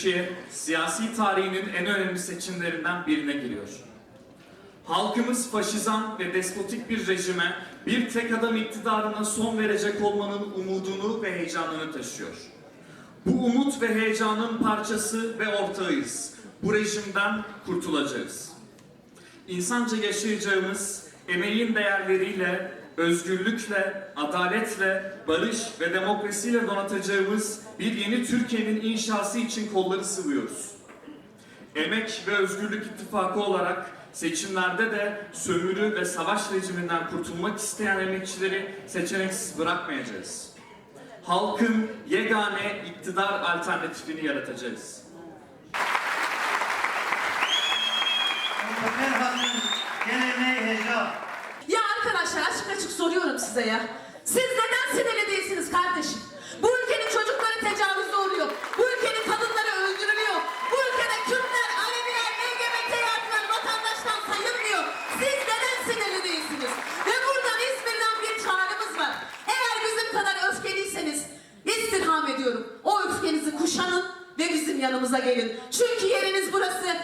Türkiye, siyasi tarihinin en önemli seçimlerinden birine giriyor. Halkımız faşizan ve despotik bir rejime bir tek adam iktidarına son verecek olmanın umudunu ve heyecanını taşıyor. Bu umut ve heyecanın parçası ve ortağıyız. Bu rejimden kurtulacağız. İnsanca yaşayacağımız, emeğin değerleriyle, özgürlükle, adaletle, barış ve demokrasiyle donatacağımız bir yeni Türkiye'nin inşası için kolları sıvıyoruz. Emek ve Özgürlük İttifakı olarak seçimlerde de sömürü ve savaş rejiminden kurtulmak isteyen emekçileri seçeneksiz bırakmayacağız. Halkın yegane iktidar alternatifini yaratacağız. Size ya. Siz neden sinirli değilsiniz kardeşim? Bu ülkenin çocukları tecavüze uğruyor. Bu ülkenin kadınları öldürülüyor. Bu ülkede Kürtler, Aleviler, LGBT artılar vatandaştan sayılmıyor. Siz neden sinirli değilsiniz? Ve buradan İzmir'den bir çağrımız var. Eğer bizim kadar öfkeliyseniz istirham ediyorum. O öfkenizi kuşanın ve bizim yanımıza gelin. Çünkü yeriniz burası.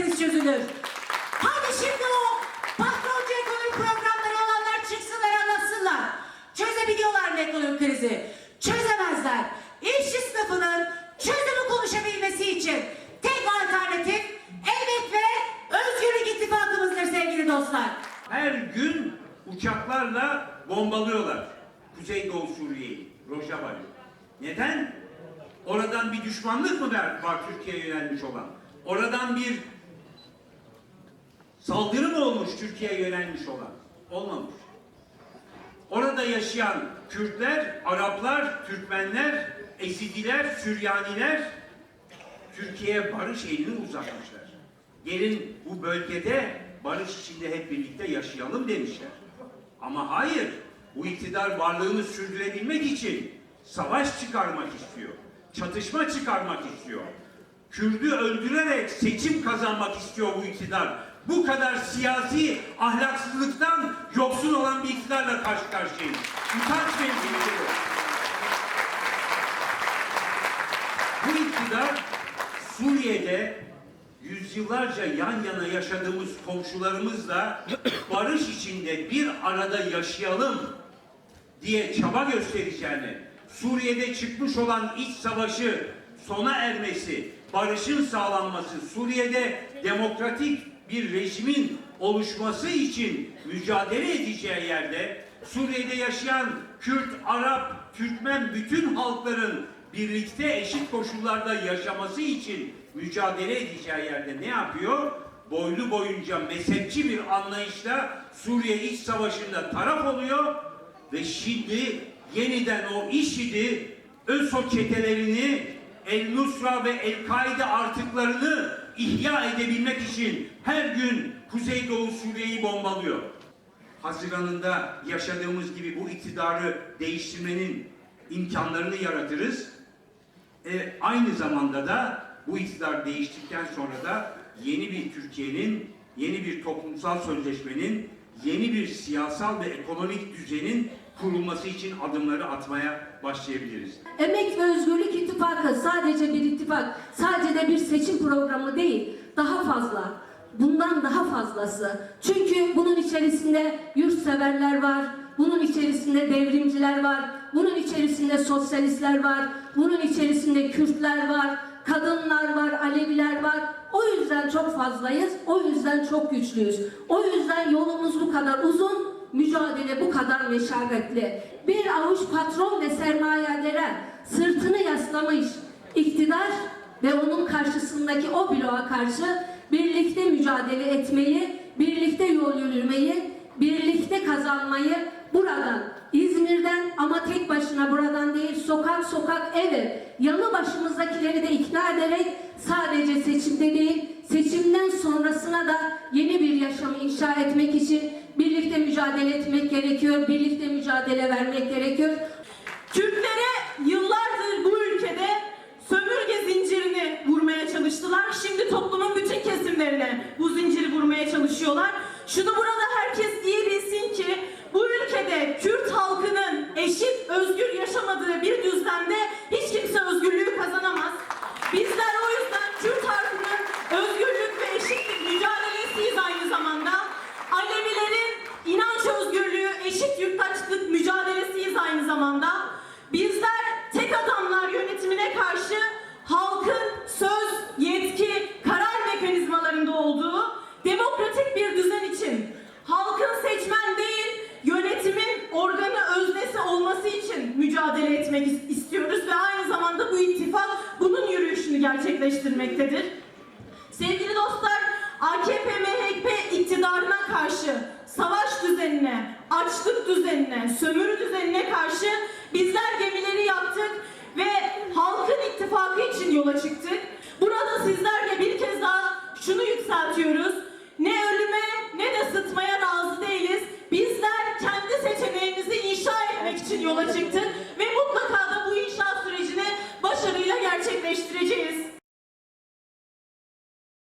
Kriz çözülür. Hadi şimdi o patroncu ekonomik programları olanlar çıksınlar anlatsınlar. Çözebiliyorlar mı ekonomik krizi? Çözemezler. İşçi sınıfının çözümü konuşabilmesi için tek alternatif emek ve özgürlük ittifakımızdır sevgili dostlar. Her gün uçaklarla bombalıyorlar Kuzeydoğu Suriye'yi, Rojava'yı. Neden? Oradan bir düşmanlık mı var Türkiye'ye yönelmiş olan? Oradan bir saldırı mı olmuş Türkiye'ye yönelmiş olan? Olmamış. Orada yaşayan Kürtler, Araplar, Türkmenler, Ezidiler, Süryaniler Türkiye'ye barış elini uzatmışlar. Gelin bu bölgede barış içinde hep birlikte yaşayalım demişler. Ama hayır, bu iktidar varlığını sürdürebilmek için savaş çıkarmak istiyor. Çatışma çıkarmak istiyor. Kürdü öldürerek seçim kazanmak istiyor bu iktidar. Bu kadar siyasi ahlaksızlıktan yoksun olan bir iktidarla karşı karşıyayız. Utanç verici bu. Bu iktidar Suriye'de yüzyıllarca yan yana yaşadığımız komşularımızla barış içinde bir arada yaşayalım diye çaba göstereceğini, Suriye'de çıkmış olan iç savaşı sona ermesi, barışın sağlanması, Suriye'de demokratik bir rejimin oluşması için mücadele edeceği yerde Suriye'de yaşayan Kürt, Arap, Türkmen bütün halkların birlikte eşit koşullarda yaşaması için mücadele edeceği yerde ne yapıyor? Boylu boyunca mezhepçi bir anlayışla Suriye iç savaşında taraf oluyor ve şimdi yeniden o IŞİD'i, ÖSO çetelerini, El Nusra ve El Kaide artıklarını ihya edebilmek için her gün Kuzeydoğu Suriye'yi bombalıyor. Haziranında yaşadığımız gibi bu iktidarı değiştirmenin imkanlarını yaratırız. E, aynı zamanda da bu iktidar değiştikten sonra da yeni bir Türkiye'nin, yeni bir toplumsal sözleşmenin, yeni bir siyasal ve ekonomik düzenin kurulması için adımları atmaya başlayabiliriz. Emek ve Özgürlük İttifakı sadece bir ittifak, sadece de bir seçim programı değil, daha fazla. Bundan daha fazlası. Çünkü bunun içerisinde yurtseverler var, bunun içerisinde devrimciler var, bunun içerisinde sosyalistler var, bunun içerisinde Kürtler var, kadınlar var, Aleviler var. O yüzden çok fazlayız, o yüzden çok güçlüyüz. O yüzden yolumuz bu kadar uzun, mücadele bu kadar meşakkatli. Bir avuç patron ve sermayelere sırtını yaslamış iktidar ve onun karşısındaki o bloğa karşı birlikte mücadele etmeyi, birlikte yol yürümeyi, birlikte kazanmayı buradan, İzmir'den ama tek başına buradan değil, sokak sokak evi, yanı başımızdakileri de ikna ederek sadece seçimde değil, seçimden sonrasına da yeni bir yaşamı inşa etmek için birlikte mücadele etmek gerekiyor, birlikte mücadele vermek gerekiyor. Türklere yıllardır bu ülkede sömürge zincirini vurmaya çalıştılar. Şimdi toplumun bütün kesimlerine bu zinciri vurmaya çalışıyorlar. Şunu burada herkes iyi bilsin ki bu ülkede Kürt halkının eşit, özgür mücadele etmek istiyoruz ve aynı zamanda bu ittifak bunun yürüyüşünü gerçekleştirmektedir. Sevgili dostlar, AKP-MHP iktidarına karşı savaş düzenine, açlık düzenine, sömürü